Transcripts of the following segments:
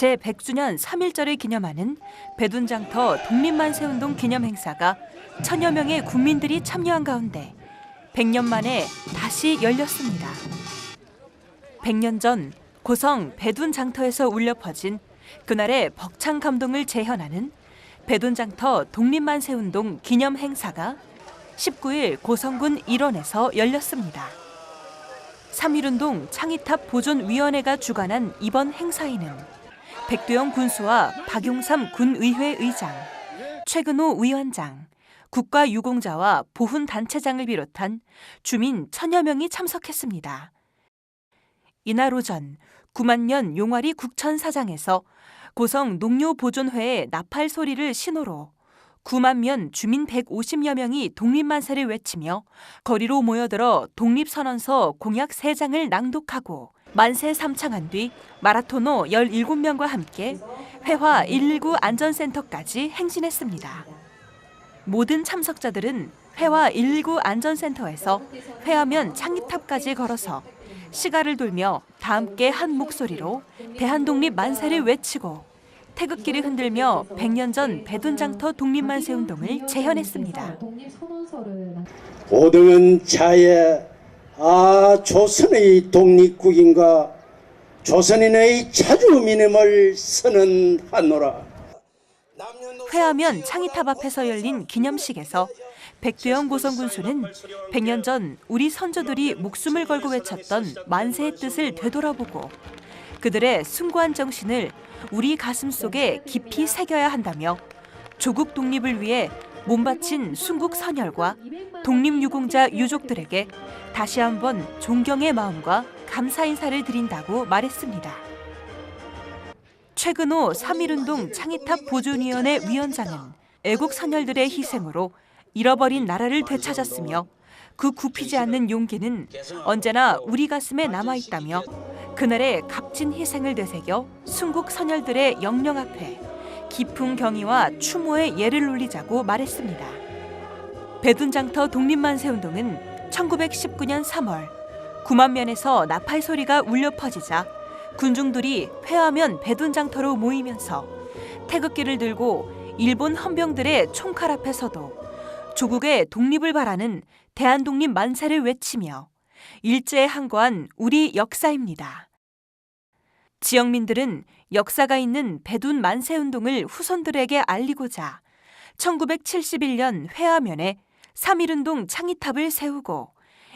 제100주년 3.1절을 기념하는 배둔장터 독립만세운동 기념 행사가 천여 명의 국민들이 참여한 가운데 100년 만에 다시 열렸습니다. 100년 전 고성 배둔장터에서 울려 퍼진 그날의 벅찬 감동을 재현하는 배둔장터 독립만세운동 기념 행사가 19일 고성군 일원에서 열렸습니다. 3.1운동 창의탑 보존위원회가 주관한 이번 행사에는 백두영 군수와 박용삼 군의회 의장, 최근호 위원장, 국가 유공자와 보훈 단체장을 비롯한 주민 천여 명이 참석했습니다. 이날 오전 구만년 용화리 국천사장에서 고성 농료보존회의 나팔 소리를 신호로 9만 면 주민 150여 명이 독립만세를 외치며 거리로 모여들어 독립선언서 공약 3장을 낭독하고 만세 삼창한 뒤 마라토너 17명과 함께 회화 119 안전센터까지 행진했습니다. 모든 참석자들은 회화 119 안전센터에서 회화면 창립탑까지 걸어서 시가를 돌며 다 함께 한 목소리로 대한독립 만세를 외치고 태극기를 흔들며 100년 전 배둔장터 독립만세 운동을 재현했습니다. 고등은 자에 아 조선의 독립국인과 조선인의 자주민임을 선언하노라. 회하면 창의탑 앞에서 열린 기념식에서 백두영 고성군수는 100년 전 우리 선조들이 목숨을 걸고 외쳤던 만세의 뜻을 되돌아보고 그들의 숭고한 정신을 우리 가슴 속에 깊이 새겨야 한다며 조국 독립을 위해 몸바친 순국 선열과 독립유공자 유족들에게 다시 한번 존경의 마음과 감사 인사를 드린다고 말했습니다. 최근호 3.1운동 창의탑 보존위원회 위원장은 애국 선열들의 희생으로 잃어버린 나라를 되찾았으며 그 굽히지 않는 용기는 언제나 우리 가슴에 남아있다며 그날의 값진 희생을 되새겨 순국 선열들의 영령 앞에 깊은 경의와 추모의 예를 올리자고 말했습니다. 배둔장터 독립만세 운동은 1919년 3월 9만 면에서 나팔 소리가 울려 퍼지자 군중들이 회하면 배둔장터로 모이면서 태극기를 들고 일본 헌병들의 총칼 앞에 서도 조국의 독립을 바라는 대한독립 만세를 외치며 일제에 항거한 우리 역사입니다. 지역민들은 역사가 있는 배둔 만세 운동을 후손들에게 알리고자 1971년 회화면에 3.1운동 창의탑을 세우고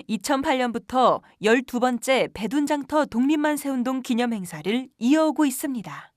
2008년부터 12번째 배둔장터 독립만세 운동 기념 행사를 이어오고 있습니다.